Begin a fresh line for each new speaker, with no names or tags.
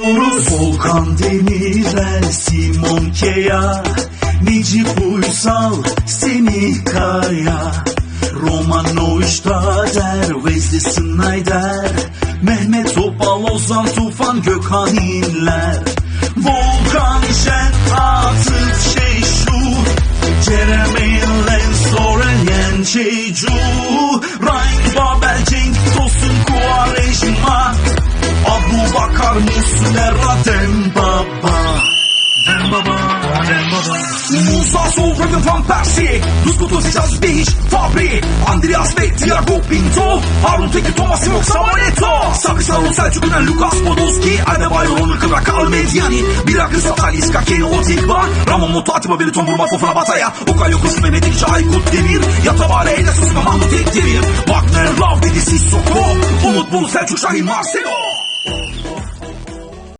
Volkan Demirel, Simon Kea, Necip Uysal, Semih Kaya, Roman Neustadter, Wesley Snyder, Mehmet Topal, Ozan Tufan, Gökhan İnler, Volkan Şen, Atıf Şeşu, Jeremy Lens, Soren Yen Muslera Dembaba Dembaba Dembaba Musa Sol Raven Van Persie Dusko Tosic Behiç Fabri. Andreas Bey Thiago Pinto. Harun Tekin Thomas Yok Samaneto Sabri Sarun Selçuk Ünen Lukas Podolski. Adebayor Onur Kıvrak Karl Medyani Biraklı Satalis Kakeni Otigba Ramon Moto Atiba Beliton Burma Fofana Bataya. Okay Yokusu Mehmet İkçi Aykut Demir. Yatabare Eyle Susma Mahmut Ekdemir. Wagner Love dedi Sissoko Umut Bulu Selçuk Şahin Marcelo